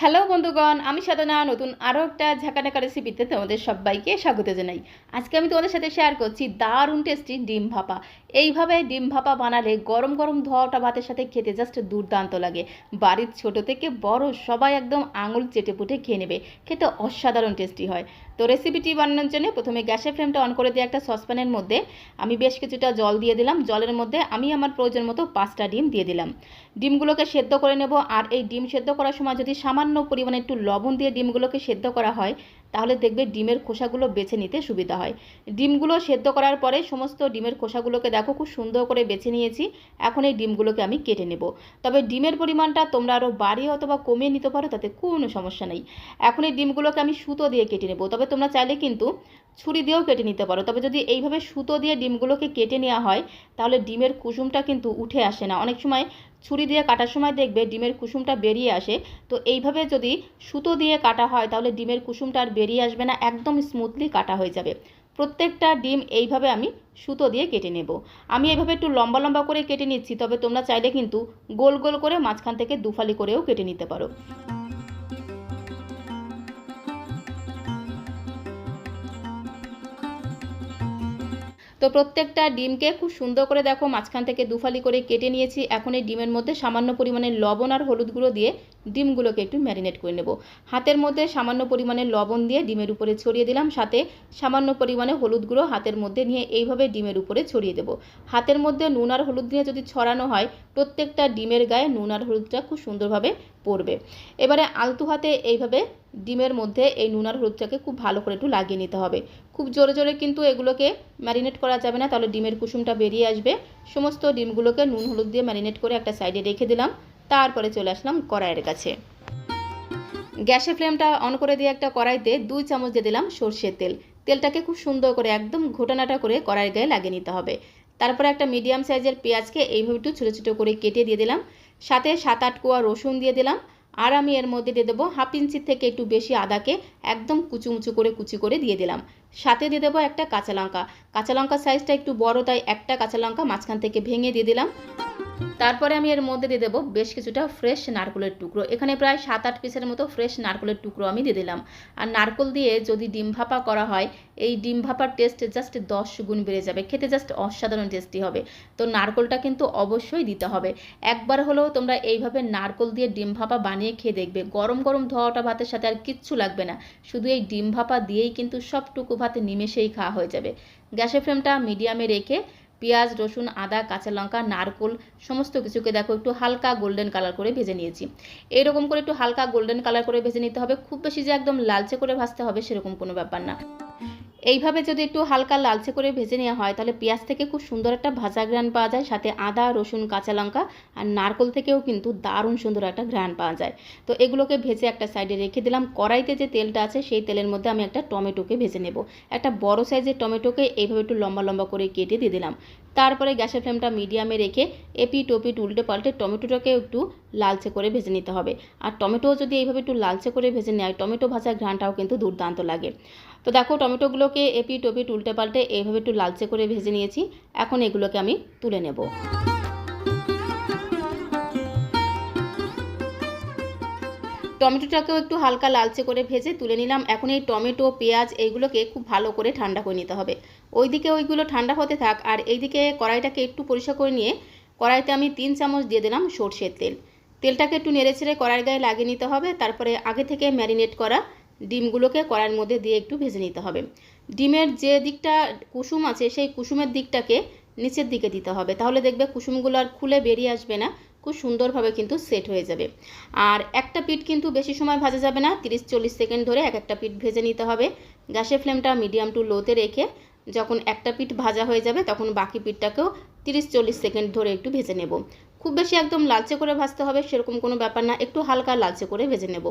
Hello বন্ধুগণ, আমি সাধনা, নতুন আরও একটা ঝাঁকানাকা রেসিপিতে তোমাদের সবাইকে স্বাগত জানাই। আজকে আমি তোমাদের সাথে শেয়ার করছি দারুণ টেস্টি ডিম ভাপা। এইভাবে ডিম ভাপা বানালে গরম গরম ধোয়াটা ভাতের সাথে খেতে জাস্ট দুর্দান্ত লাগে। বাড়ির ছোট থেকে বড় সবাই একদম আঙুল চেটে পুটে খেয়ে নেবে। খেতে অসাধারণ টেস্টি হয়। তো রেসিপিটি বানানোর জন্য প্রথমে গ্যাসের ফ্লেমটা অন করে দিয়ে একটা সসপ্যানের মধ্যে আমি বেশ কিছুটা জল দিয়ে দিলাম। জলের মধ্যে আমি আমার প্রয়োজন মতো পাঁচটা ডিম দিয়ে দিলাম। ডিমগুলোকে সেদ্ধ করে নেব। আর এই ডিম সেদ্ধ করার সময় যদি সামান্য পরিমাণে একটু লবণ দিয়ে ডিমগুলোকে সেদ্ধ করা হয় তাহলে দেখবে ডিমের খোসাগুলো বেছে নিতে সুবিধা হয়। ডিমগুলো সেদ্ধ করার পরে সমস্ত ডিমের খোসাগুলোকে দেখো খুব সুন্দর করে বেছে নিয়েছি, এখন এই ডিমগুলোকে আমি কেটে নেব। তবে ডিমের পরিমাণটা তোমরা আরও বাড়িয়ে অথবা কমিয়ে নিতে পারো, তাতে কোনো সমস্যা নেই। এখন এই ডিমগুলোকে আমি সুতো দিয়ে কেটে নেব। তবে তোমরা চাইলে কিন্তু ছুরি দিয়েও কেটে নিতে পারো। তবে যদি এইভাবে সুতো দিয়ে ডিমগুলোকে কেটে নেওয়া হয়, তাহলে ডিমের কুসুমটা কিন্তু উঠে আসে না। অনেক সময় ছুরি দিয়ে কাটার সময় দেখবে ডিমের কুসুমটা বেরিয়ে আসে। তো এইভাবে যদি সুতো দিয়ে কাটা হয়, তাহলে ডিমের কুসুমটা আর বেরিয়ে আসবে না, একদম স্মুথলি কাটা হয়ে যাবে। প্রত্যেকটা ডিম এইভাবে আমি সুতো দিয়ে কেটে নেব। আমি এইভাবে একটু লম্বা লম্বা করে কেটে নিচ্ছি, তবে তোমরা চাইলে কিন্তু গোল গোল করে মাঝখান থেকে দুফালি করেও কেটে নিতে পারো। তো প্রত্যেকটা ডিমকে খুব সুন্দর করে দেখো, মাঝখান থেকে দুফালি করে কেটে নিয়েছি। এখন এই ডিমের মধ্যে সামান্য পরিমাণে লবণ আর হলুদ গুঁড়ো দিয়ে ডিমগুলোকে একটু ম্যারিনেট করে নেব। হাতের মধ্যে সামান্য পরিমাণে লবণ দিয়ে ডিমের উপরে ছড়িয়ে দিলাম, সাথে সামান্য পরিমাণে হলুদ গুঁড়ো হাতের মধ্যে নিয়ে এইভাবে ডিমের উপরে ছড়িয়ে দেব। হাতের মধ্যে নুন আর হলুদ দিয়ে যদি ছড়ানো হয়, প্রত্যেকটা ডিমের গায়ে নুন আর হলুদটা খুব সুন্দরভাবে পড়বে। এবারে আলতু হাতে এইভাবে ডিমের মধ্যে এই নুন আর হলুদটাকে খুব ভালো করে একটু লাগিয়ে নিতে হবে। খুব জোরে জোরে কিন্তু এগুলোকে ম্যারিনেট করা যাবে না, তাহলে ডিমের কুসুমটা বেরিয়ে আসবে। সমস্ত ডিমগুলোকে নুন, হলুদ দিয়ে ম্যারিনেট করে একটা সাইডে রেখে দিলাম। তারপরে চলে আসলাম কড়াইয়ের কাছে। গ্যাসের ফ্লেমটা অন করে দিয়ে একটা কড়াইতে দুই চামচ দিয়ে দিলাম সর্ষের তেল। তেলটাকে খুব সুন্দর করে একদম ঘোটানাটা করে কড়াইয়ের গায়ে লাগিয়ে নিতে হবে। তারপরে একটা মিডিয়াম সাইজের পেঁয়াজকে এইভাবে একটু ছোটো ছোটো করে কেটে দিয়ে দিলাম। সাথে সাত আট কোয়া রসুন দিয়ে দিলাম। আর আমি এর মধ্যে দিয়ে দেবো হাফ ইঞ্চির থেকে একটু বেশি আদাকে একদম কুচু মুচু করে কুচি করে দিয়ে দিলাম। সাথে দিয়ে দেবো একটা কাঁচা লঙ্কা। কাঁচা লঙ্কার সাইজটা একটু বড়, তাই একটা কাঁচা লঙ্কা মাঝখান থেকে ভেঙে দিয়ে দিলাম। তারপরে আমি এর মধ্যে দিয়ে দেবো বেশ কিছুটা ফ্রেশ নারকলের টুকরো। এখানে প্রায় সাত আট পিসের মতো ফ্রেশ নারকলের টুকরো আমি দিয়ে দিলাম। আর নারকল দিয়ে যদি ডিম ভাপা করা হয়, এই ডিম ভাপার টেস্ট জাস্ট দশ গুণ বেড়ে যাবে। খেতে জাস্ট অসাধারণ টেস্টি হবে। তো নারকলটা কিন্তু অবশ্যই দিতে হবে। একবার হলেও তোমরা এইভাবে নারকল দিয়ে ডিম ভাপা বানিয়ে খেয়ে দেখবে। গরম গরম ধোয়াটা ভাতের সাথে আর কিচ্ছু লাগবে না। শুধু এই ডিম ভাপা দিয়েই কিন্তু সবটুকু ভাতে নিমেষেই খাওয়া হয়ে যাবে। গ্যাসের ফ্লেমটা মিডিয়ামে রেখে পেঁয়াজ, রসুন, আদা, কাঁচা লঙ্কা, নারকোল সমস্ত কিছুকে দেখো একটু হালকা গোল্ডেন কালার করে ভেজে নিয়েছি। এইরকম করে একটু হালকা গোল্ডেন কালার করে ভেজে নিতে হবে। খুব বেশি যে একদম লালচে করে ভাজতে হবে সেরকম কোনো ব্যাপার না। এইভাবে যদি একটু হালকা লালচে করে ভেজে নেওয়া হয়, তাহলে পেঁয়াজ থেকে খুব সুন্দর একটা ভাজা ঘ্রাণ পাওয়া যায়, সাথে আদা, রসুন, কাঁচা লঙ্কা আর নারকল থেকেও কিন্তু দারুণ সুন্দর একটা ঘ্রাণ পাওয়া যায়। তো এগুলোকে ভেজে একটা সাইডে রেখে দিলাম। কড়াইতে যে তেলটা আছে, সেই তেলের মধ্যে আমি একটা টমেটোকে ভেজে নেব। একটা বড় সাইজের টমেটোকে এইভাবে একটু লম্বা লম্বা করে কেটে দিয়ে দিলাম। তারপরে গ্যাসের ফ্লেমটা মিডিয়ামে রেখে এপি টপিট উল্টে পাল্টে টমেটোটাকে একটু লালচে করে ভেজে নিতে হবে। আর টমেটোও যদি এইভাবে একটু লালচে করে ভেজে নেয়, টমেটো ভাজা ঘ্রাণটাও কিন্তু দুর্দান্ত লাগে। তো দেখো, টমেটোগুলোকে এপি টপি উল্টে পাল্টে এইভাবে একটু লালচে করে ভেজে নিয়েছি। এখন এগুলোকে আমি তুলে নেব। টমেটোটাকেও একটু হালকা লালচে করে ভেজে তুলে নিলাম। এখন এই টমেটো, পেঁয়াজ এইগুলোকে খুব ভালো করে ঠান্ডা করে নিতে হবে। ওইদিকে ওইগুলো ঠান্ডা হতে থাক আর এইদিকে কড়াইটাকে একটু পরিষ্কার করে নিয়ে কড়াইতে আমি তিন চামচ দিয়ে দিলাম সর্ষের তেল। তেলটাকে একটু নেড়ে ছেড়ে কড়াইয়ের গায়ে লাগিয়ে নিতে হবে। তারপরে আগে থেকে ম্যারিনেট করা ডিমগুলোকে কড়াইয়ের মধ্যে দিয়ে একটু ভেজে নিতে হবে। ডিমের যে দিকটা কুসুম আছে, সেই কুসুমের দিকটাকে নিচের দিকে দিতে হবে। তাহলে দেখবে কুসুমগুলো আর খুলে বেরিয়ে আসবে না। খুব সুন্দরভাবে কিন্তু সেট হয়ে যাবে। আর একটা পিঠ কিন্তু বেশি সময় ভাজা যাবে না, তিরিশ চল্লিশ সেকেন্ড ধরে এক একটা পিঠ ভেজে নিতে হবে। গ্যাসের ফ্লেমটা মিডিয়াম টু লোতে রেখে যখন একটা পিঠ ভাজা হয়ে যাবে তখন বাকি পিঠটাকেও তিরিশ চল্লিশ সেকেন্ড ধরে একটু ভেজে নেব। খুব বেশি একদম লালচে করে ভাজতে হবে সেরকম কোনো ব্যাপার না, একটু হালকা লালচে করে ভেজে নেব।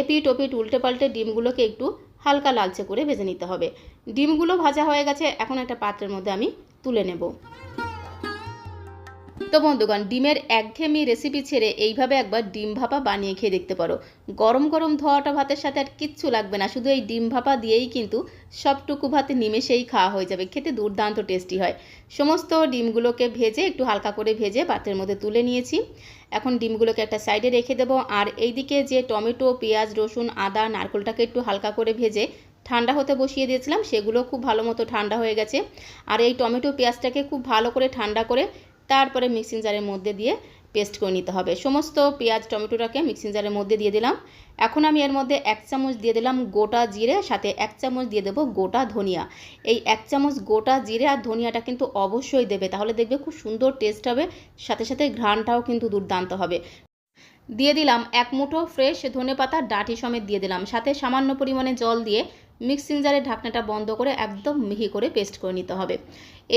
এপিট ওপিট উল্টে পাল্টে ডিমগুলোকে একটু হালকা লালচে করে ভেজে নিতে হবে। ডিমগুলো ভাজা হয়ে গেছে, এখন একটা পাত্রের মধ্যে আমি তুলে নেব। তো বন্ধুগণ, ডিমের একঘেয়েমি রেসিপি ছেড়ে এইভাবে একবার ডিম ভাপা বানিয়ে খেয়ে দেখতে পারো। গরম গরম ধোয়াটা ভাতের সাথে আর কিচ্ছু লাগবে না, শুধু এই ডিম ভাপা দিয়েই কিন্তু সবটুকু ভাতে নিমেষেই খাওয়া হয়ে যাবে, খেতে দুর্দান্ত টেস্টি হয়। সমস্ত ডিমগুলোকে ভেজে, একটু হালকা করে ভেজে পাত্রের মধ্যে তুলে নিয়েছি। এখন ডিমগুলোকে একটা সাইডে রেখে দেবো, আর এইদিকে যে টমেটো, পেঁয়াজ, রসুন, আদা, নারকেলটাকে একটু হালকা করে ভেজে ঠান্ডা হতে বসিয়ে দিয়েছিলাম, সেগুলো খুব ভালো মতো ঠান্ডা হয়ে গেছে। আর এই টমেটো, পেঁয়াজটাকে খুব ভালো করে ঠান্ডা করে তারপরে মিক্সিং জারের মধ্যে দিয়ে পেস্ট করে নিতে হবে। সমস্ত পেঁয়াজ, টমেটোটাকে মিক্সিং জারের মধ্যে দিয়ে দিলাম। এখন আমি এর মধ্যে এক চামচ দিয়ে দিলাম গোটা জিরে, সাথে এক চামচ দিয়ে দেবো গোটা ধনিয়া। এই এক চামচ গোটা জিরে আর ধনিয়াটা কিন্তু অবশ্যই দেবে, তাহলে দেখবে খুব সুন্দর টেস্ট হবে, সাথে সাথে ঘ্রাণটাও কিন্তু দুর্দান্ত হবে। দিয়ে দিলাম এক মুঠো ফ্রেশ ধনে পাতা, ডাঁটি সমেত দিয়ে দিলাম। সাথে সামান্য পরিমাণে জল দিয়ে মিক্সিং জারের ঢাকনাটা বন্ধ করে একদম মিহি করে পেস্ট করে নিতে হবে।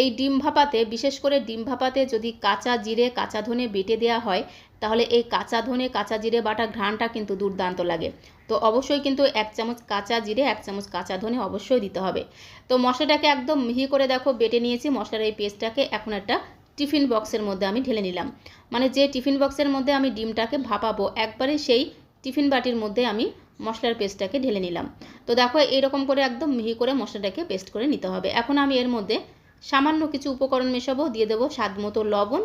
এই ডিম ভাপাতে, বিশেষ করে ডিম ভাপাতে যদি কাঁচা জিরে, কাঁচা ধনে বেটে দেওয়া হয়, তাহলে এই কাঁচা ধনে, কাঁচা জিরে বাটা ঘ্রাণটা কিন্তু দুর্দান্ত লাগে। তো অবশ্যই কিন্তু এক চামচ কাঁচা জিরে, এক চামচ কাঁচা ধনে অবশ্যই দিতে হবে। তো মশলাটাকে একদম মিহি করে দেখো, বেটে নিয়েছি, মশলার এই পেস্টটাকে এখন একটা টিফিন বক্সের মধ্যে আমি ঢেলে নিলাম। মানে যে টিফিন বক্সের মধ্যে আমি ডিমটাকে ভাপাবো, একবারে সেই টিফিন বাটির মধ্যে আমি মশলার পেস্টটাকে ঢেলে নিলাম। তো দেখো, এইরকম করে একদম মিহি করে মশলাটাকে পেস্ট করে নিতে হবে। এখন আমি এর মধ্যে সামান্য কিছু উপকরণ মেশাবো, দিয়ে দেবো স্বাদ মতো লবণ,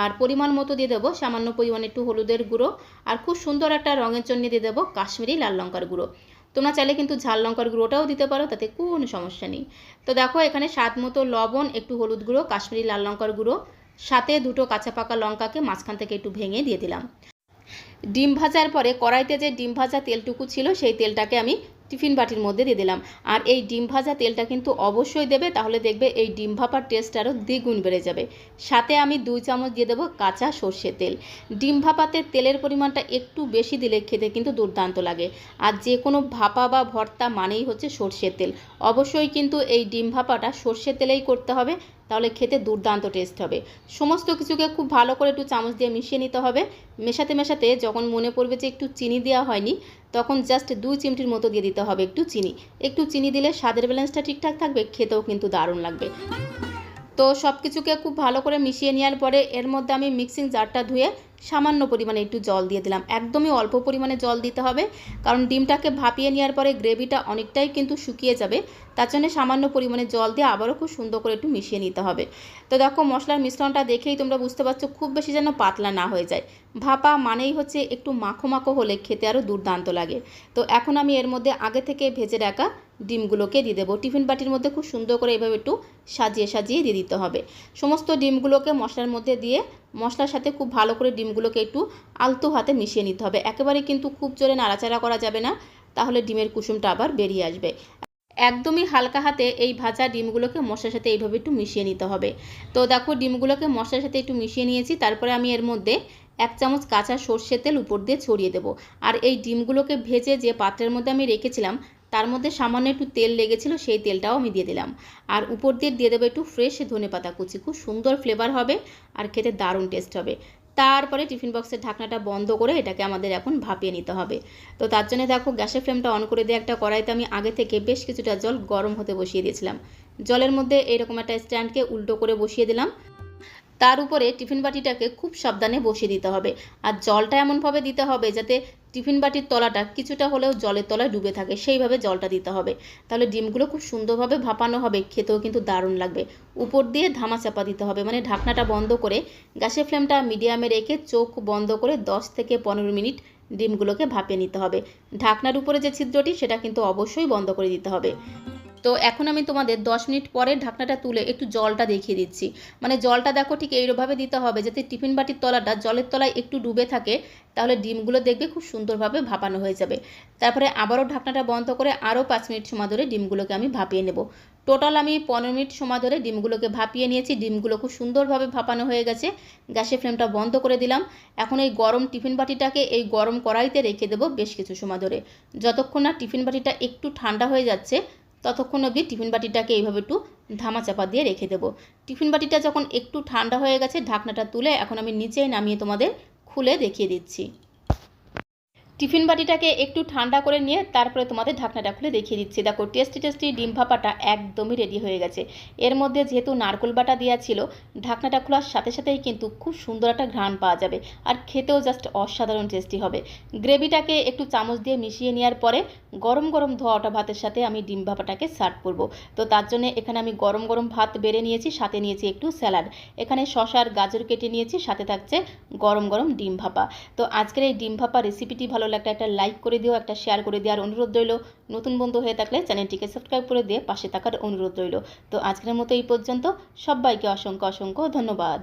আর পরিমাণ মতো দিয়ে দেবো সামান্য পরিমাণে একটু হলুদের গুঁড়ো, আর খুব সুন্দর একটা রঙের জন্য দিয়ে দেবো কাশ্মীরি লাল লঙ্কার গুঁড়ো। তোমরা চাইলে কিন্তু ঝাল লঙ্কার গুঁড়োটাও দিতে পারো, তাতে কোনো সমস্যা নেই। তো দেখো, এখানে স্বাদ মতো লবণ, একটু হলুদ গুঁড়ো, কাশ্মীরি লাল লঙ্কার গুঁড়ো, সাথে দুটো কাঁচা পাকা লঙ্কাকে মাঝখান থেকে একটু ভেঙে দিয়ে দিলাম। ডিম ভাজার পরে কড়াইতে যে ডিম ভাজা তেলটুকু ছিল, সেই তেলটাকে আমি টিফিন বাটির মধ্যে দিয়ে দিলাম। আর এই ডিম ভাজা তেলটা কিন্তু অবশ্যই দেবে, তাহলে দেখবে এই ডিম ভাপার টেস্ট আরও দ্বিগুণ বেড়ে যাবে। সাথে আমি দুই চামচ দিয়ে দেবো কাঁচা সর্ষে তেল। ডিম ভাপাতে তেলের পরিমাণটা একটু বেশি দিলে খেতে কিন্তু দুর্দান্ত লাগে। আর যে কোনো ভাপা বা ভর্তা মানেই হচ্ছে সর্ষের তেল। অবশ্যই কিন্তু এই ডিম ভাপাটা সর্ষের তেলেই করতে হবে, তাহলে খেতে দুর্দান্ত টেস্ট হবে। সমস্ত কিছুকে খুব ভালো করে একটু চামচ দিয়ে মিশিয়ে নিতে হবে। মেশাতে মেশাতে যখন মনে পড়বে যে একটু চিনি দেওয়া হয়নি, তখন জাস্ট দুই চিমটির মতো দিয়ে দিতে হবে একটু চিনি। একটু চিনি দিলে স্বাদের ব্যালেন্সটা ঠিকঠাক থাকবে, খেতেও কিন্তু দারুণ লাগবে। তো সব কিছুকে খুব ভালো করে মিশিয়ে নেওয়ার পরে এর মধ্যে আমি মিক্সিং জারটা ধুয়ে সামান্য পরিমাণে একটু জল দিয়ে দিলাম। একদমই অল্প পরিমাণে জল দিতে হবে, কারণ ডিমটাকে ভাপিয়ে নেওয়ার পরে গ্রেভিটা অনেকটাই কিন্তু শুকিয়ে যাবে, তার জন্য সামান্য পরিমাণে জল দিয়ে আবারও খুব সুন্দর করে একটু মিশিয়ে নিতে হবে। তো দেখো, মশলার মিশ্রণটা দেখেই তোমরা বুঝতে পারছ, খুব বেশি যেন পাতলা না হয়ে যায়। ভাপা মানেই হচ্ছে একটু মাখো মাখো হলে খেতে আরও দুর্দান্ত লাগে। তো এখন আমি এর মধ্যে আগে থেকে ভেজে রাখা ডিমগুলোকে দিয়ে দেবো। টিফিন বাটির মধ্যে খুব সুন্দর করে এভাবে একটু সাজিয়ে সাজিয়ে দিয়ে দিতে হবে। সমস্ত ডিমগুলোকে মশলার মধ্যে দিয়ে মশলার সাথে খুব ভালো করে ডিমগুলোকে একটু আলতো হাতে মিশিয়ে নিতে হবে। একেবারে কিন্তু খুব জোরে নাড়াচাড়া করা যাবে না, তাহলে ডিমের কুসুমটা আবার বেরিয়ে আসবে। একদমই হালকা হাতে এই ভাজা ডিমগুলোকে মশলার সাথে এইভাবে একটু মিশিয়ে নিতে হবে। তো দেখো, ডিমগুলোকে মশলার সাথে একটু মিশিয়ে নিয়েছি, তারপরে আমি এর মধ্যে এক চামচ কাঁচা সর্ষের তেল উপর দিয়ে ছড়িয়ে দেবো। আর এই ডিমগুলোকে ভেজে যে পাত্রের মধ্যে আমি রেখেছিলাম তার মধ্যে সামান্য একটু তেল লেগেছিল, সেই তেলটাও আমি দিয়ে দিলাম। আর উপর দিয়ে দিয়ে দেবো একটু ফ্রেশ ধনে পাতা কুচি। খুব সুন্দর ফ্লেভার হবে আর খেতে দারুণ টেস্ট হবে। তারপরে টিফিন বক্সের ঢাকনাটা বন্ধ করে এটাকে আমাদের এখন ভাপিয়ে নিতে হবে। তো তার জন্য দেখো গ্যাসের ফ্লেমটা অন করে দিয়ে একটা কড়াইতে আমি আগে থেকে বেশ কিছুটা জল গরম হতে বসিয়ে দিয়েছিলাম। জলের মধ্যে এরকম একটা স্ট্যান্ডকে উল্টো করে বসিয়ে দিলাম। তার উপরে টিফিন বাটিটাকে খুব সাবধানে বসিয়ে দিতে হবে। আর জলটা এমনভাবে দিতে হবে যাতে টিফিন বাটির তলাটা কিছুটা হলেও জলের তলায় ডুবে থাকে, সেইভাবে জলটা দিতে হবে। তাহলে ডিমগুলো খুব সুন্দরভাবে ভাপানো হবে, খেতেও কিন্তু দারুণ লাগবে। উপর দিয়ে ধামা চাপা দিতে হবে মানে ঢাকনাটা বন্ধ করে গ্যাসের ফ্লেমটা মিডিয়ামে রেখে চোখ বন্ধ করে 10 থেকে পনেরো মিনিট ডিমগুলোকে ভাপিয়ে নিতে হবে। ঢাকনার উপরে যে ছিদ্রটি, সেটা কিন্তু অবশ্যই বন্ধ করে দিতে হবে। তো এখন আমি তোমাদের 10 মিনিট পরে ঢাকনাটা তুলে একটু জলটা দেখিয়ে দিচ্ছি। মানে জলটা দেখো ঠিক এইভাবে দিতে হবে যাতে টিফিন বাটির তলাটা জলের তলায় একটু ডুবে থাকে, তাহলে ডিমগুলো দেখবে খুব সুন্দরভাবে ভাপানো হয়ে যাবে। তারপরে আবারও ঢাকনাটা বন্ধ করে আরও পাঁচ মিনিট সময় ধরে ডিমগুলোকে আমি ভাপিয়ে নেব। টোটাল আমি পনেরো মিনিট সময় ধরে ডিমগুলোকে ভাপিয়ে নিয়েছি, ডিমগুলো খুব সুন্দরভাবে ভাপানো হয়ে গেছে। গ্যাসের ফ্লেমটা বন্ধ করে দিলাম। এখন এই গরম টিফিন বাটিটাকে এই গরম কড়াইতে রেখে দেবো বেশ কিছু সময় ধরে। যতক্ষণ না টিফিন বাটিটা একটু ঠান্ডা হয়ে যাচ্ছে ততক্ষণ অবধি টিফিন বাটিটাকে এইভাবে একটু ধামা চাপা দিয়ে রেখে দেবো। টিফিন বাটিটা যখন একটু ঠান্ডা হয়ে গেছে, ঢাকনাটা তুলে এখন আমি নিচেই নামিয়ে তোমাদের খুলে দেখিয়ে দিচ্ছি। টিফিন বাটিটাকে একটু ঠান্ডা করে নিয়ে তারপরে তোমাদের ঢাকনাটা খুলে দেখিয়ে দিচ্ছি। দেখো টেস্টি টেস্টি ডিম ভাপাটা একদমই রেডি হয়ে গেছে। এর মধ্যে যেহেতু নারকোল বাটা দেওয়া ছিল, ঢাকনাটা খোলার সাথে সাথেই কিন্তু খুব সুন্দর একটা ঘ্রাণ পাওয়া যাবে আর খেতেও জাস্ট অসাধারণ টেস্টি হবে। গ্রেভিটাকে একটু চামচ দিয়ে মিশিয়ে নেওয়ার পরে গরম গরম ধোয়া ওটা ভাতের সাথে আমি ডিম ভাপাটাকে সার্ভ করব। তো তার জন্য এখানে আমি গরম গরম ভাত বেড়ে নিয়েছি, সাথে নিয়েছি একটু স্যালাড। এখানে শশার গাজর কেটে নিয়েছি, সাথে থাকছে গরম গরম ডিম ভাপা। তো আজকের এই ডিম ভাপা রেসিপিটি ভালো লাগলে একটা লাইক করে দিও, একটা শেয়ার করে দেওয়ার অনুরোধ রইল। নতুন বন্ধু হয়ে থাকলে চ্যানেলটিকে সাবস্ক্রাইব করে দিয়ে পাশে থাকার অনুরোধ রইল। তো আজকের মতো এই পর্যন্ত। সবাইকে অসংখ্য অসংখ্য ধন্যবাদ।